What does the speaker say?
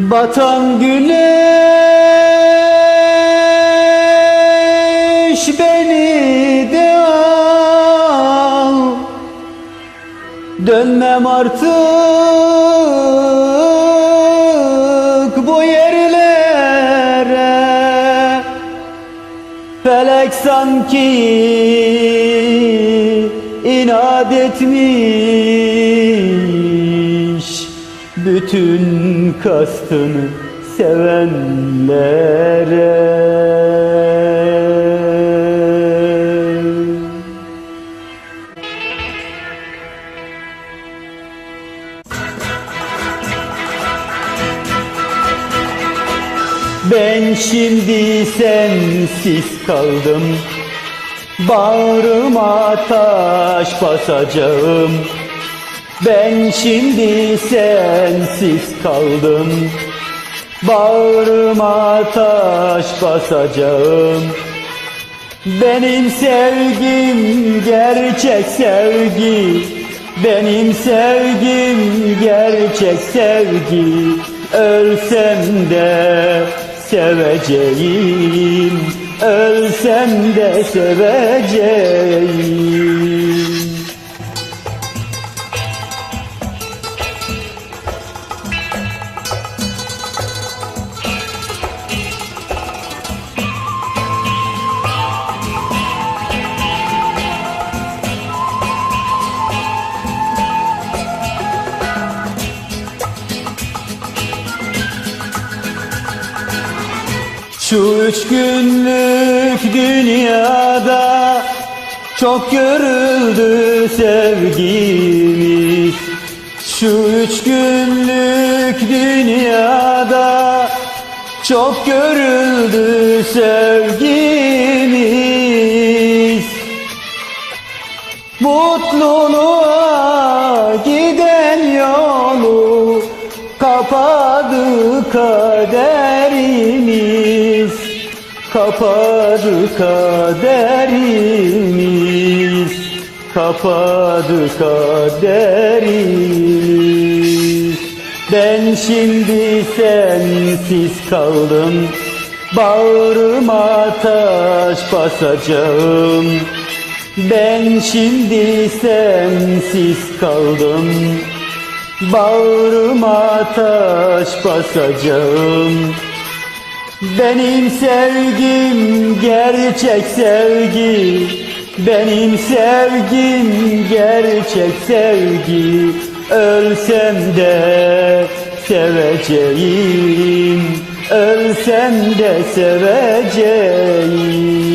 Batan güneş beni de al. Dönmem artık bu yerlere. Felek sanki inat etmiş bütün kastını sevenlere. Ben şimdi sensiz kaldım. Bağrıma taş basacağım Ben şimdi sensiz kaldım. Bağrıma taş basacağım. Benim sevgim gerçek sevgi. Benim sevgim gerçek sevgi. Ölsem de seveceğim. Ölsem de seveceğim Şu üç günlük dünyada çok görüldü sevgimiz. Şu üç günlük dünyada çok görüldü sevgimiz. Mutluluğa giden yolu kapadı kaderimiz Kapadı kaderimiz Kapadı kaderimiz. Ben şimdi sensiz kaldım Bağrıma taş basacağım. Ben şimdi sensiz kaldım Bağrıma taş basacağım Benim sevgim gerçek sevgi. Benim sevgim gerçek sevgi. Ölsem de seveceğim. Ölsem de seveceğim